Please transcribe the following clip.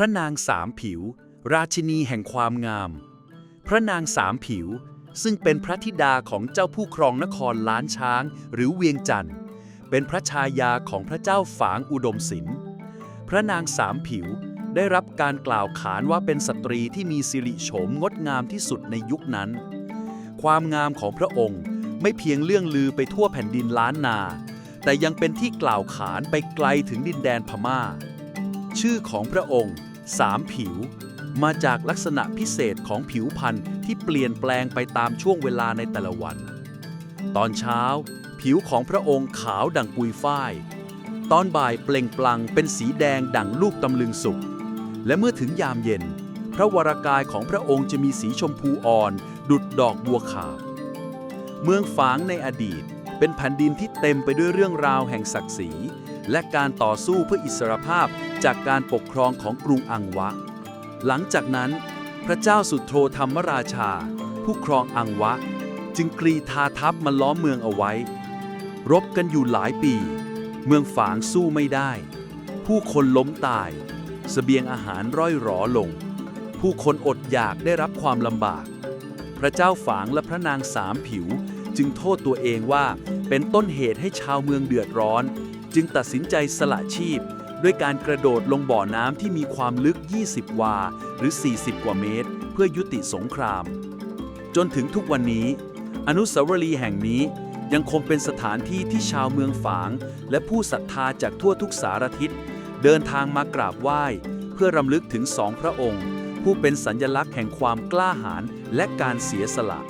พระนางสามผิว ราชินีแห่งความงาม พระนางสามผิว ซึ่งเป็นพระธิดาของเจ้าผู้ครองนครล้านช้าง หรือเวียงจันทร์ เป็นพระชายาของพระเจ้าฝางอุดมศิลป์พระนางสามผิวได้รับการกล่าวขานว่าเป็นสตรีที่มีสิริโฉมงดงามที่สุดในยุคนั้น ความงามของพระองค์ไม่เพียงเรื่องลือไปทั่วแผ่นดินล้านนา แต่ยังเป็นที่กล่าวขานไปไกลถึงดินแดนพม่า ชื่อของพระองค์ สามผิว มาจากลักษณะพิเศษของผิวพรรณที่เปลี่ยนแปลงไปตามช่วงเวลาในแต่ละวัน ตอนเช้า ผิวของพระองค์ขาวดังปุยฝ้าย ตอนบ่ายเปล่งปลั่งเป็นสีแดงดั่งลูกตำลึงสุก และเมื่อถึงยามเย็น พระวรากายของพระองค์จะมีสีชมพูอ่อน ดุดดอกบัวขาว เมืองฝางในอดีต เป็นแผ่นดินที่เต็มไปด้วยเรื่องราวแห่งศักดิ์ศรี และการต่อสู้เพื่ออิสรภาพจากการปกครองของกรุงอังวะ หลังจากนั้น พระเจ้าสุโธธรรมราชา ผู้ครองอังวะ จึงกรีธาทัพมาล้อมเมืองเอาไว้ รบกันอยู่หลายปี เมืองฝางสู้ไม่ได้ ผู้คนล้มตายเสบียงอาหารร่อยหรอลง ผู้คนอดอยากได้รับความลำบาก พระเจ้าฝางและพระนางสามผิว จึงโทษตัวเองว่าเป็นต้นเหตุให้ชาวเมืองเดือดร้อน จึงตัดสินใจสละชีพ ด้วยการกระโดดลงบ่อน้ำที่มีความลึก 20 วา หรือ 40 กว่าเมตร เพื่อยุติสงคราม จนถึงทุกวันนี้ อนุสาวรีย์แห่งนี้ยังคงเป็นสถานที่ที่ชาวเมืองฝาง และผู้ศรัทธาจากทั่วทุกสารทิศ เดินทางมากราบไหว้ เพื่อรำลึกถึงสองพระองค์ ผู้เป็นสัญลักษณ์แห่งความกล้าหาญและการเสียสละ